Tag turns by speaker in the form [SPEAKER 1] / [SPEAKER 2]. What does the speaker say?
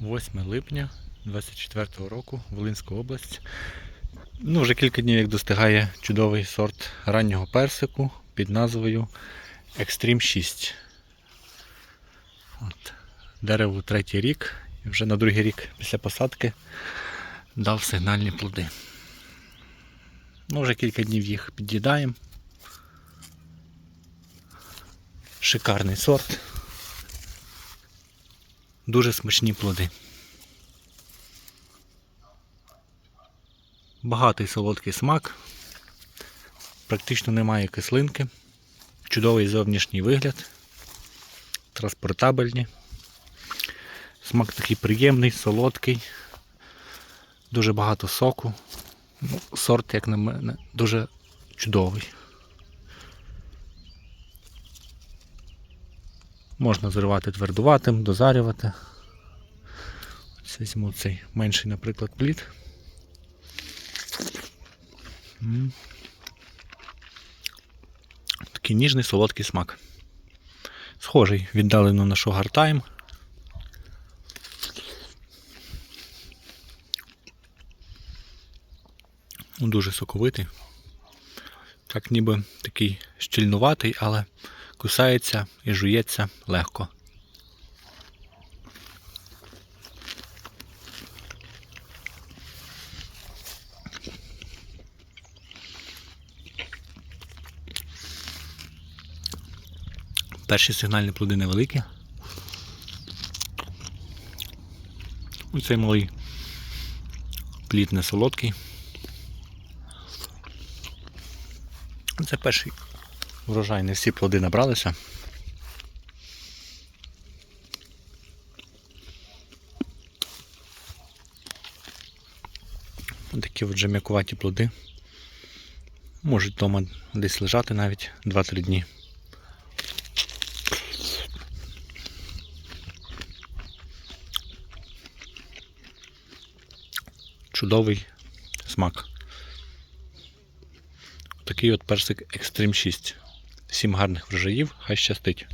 [SPEAKER 1] 8 липня 24 року, Волинська область. Ну, вже кілька днів як достигає чудовий сорт раннього персику під назвою Extreme 6. От. Дереву третій рік, і вже на другий рік після посадки дав сигнальні плоди. Ну, вже кілька днів їх під'їдаємо. Шикарний сорт. Дуже смачні плоди. Багатий солодкий смак. Практично немає кислинки. Чудовий зовнішній вигляд. Транспортабельні. Смак такий приємний, солодкий. Дуже багато соку. Ну, Сорт, як на мене, дуже чудовий. Можна зривати твердуватим, дозарювати. Ось візьму цей менший, наприклад, плід. Такий ніжний солодкий смак. Схожий віддалено на шогартайм. Ну, Дуже соковитий. Так ніби такий щільнуватий, але кусається і жується легко. Перші сигнальні плоди невеликі. Оцей малий плід не солодкий. Це перший врожай, не всі плоди набралися. Такі от вже м'якуваті плоди. Можуть вдома десь лежати навіть 2-3 дні. Чудовий смак. Такий от персик Extreme 6. Всім гарних врожаїв, хай щастить.